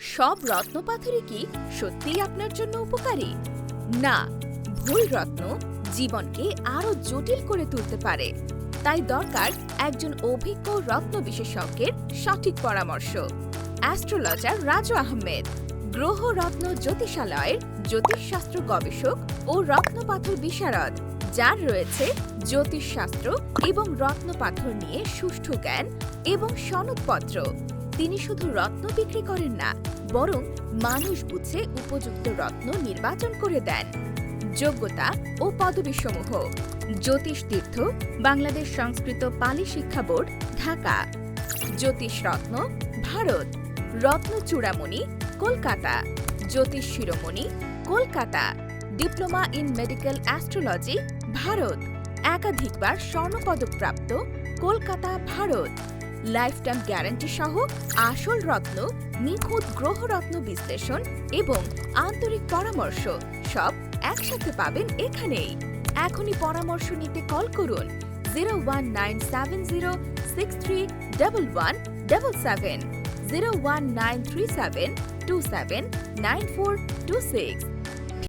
সব রত্নপাথরই কি সত্যিই আপনার জন্য উপকারী? না, ভুল রত্ন জীবনকে আরও জটিল করে তুলতে পারে। তাই দরকার একজন অভিজ্ঞ রত্ন বিশেষজ্ঞের সঠিক পরামর্শ। অ্যাস্ট্রোলজার রাজু আহমেদ, গ্রহ রত্ন জ্যোতিষালয়ের জ্যোতিষশাস্ত্র গবেষক ও রত্নপাথর বিশারদ, যার রয়েছে জ্যোতিষশাস্ত্র এবং রত্নপাথর নিয়ে সুষ্ঠু জ্ঞান এবং সনদপত্র। তিনি শুধু রত্ন বিক্রি করেন না, বরং মানুষ বুঝে উপযুক্ত রত্ন নির্বাচন করে দেন। যোগ্যতা ও পদবীসমূহ, জ্যোতিষ তীর্থ, বাংলাদেশ সংস্কৃত পালি শিক্ষা বোর্ড, ঢাকা। জ্যোতিষ রত্ন, ভারত। রত্ন চূড়ামণি, কলকাতা। জ্যোতিষ শিরোমণি, Kolkata. Diploma in medical astrology, Bharat. একাধিকবার স্বর্ণপদকপ্রাপ্ত Kolkata, Bharat. Life time guarantee সহ আসল রত্ন, নিখুঁত গ্রহরত্ন বিশ্লেষণ এবং আন্তরিক পরামর্শ সব একসাথে পাবেন এখানেই। এখনই পরামর্শ নিতে কল করুন zero one nine seven zero six three double one double seven, zero one nine three seven two seven nine four two six.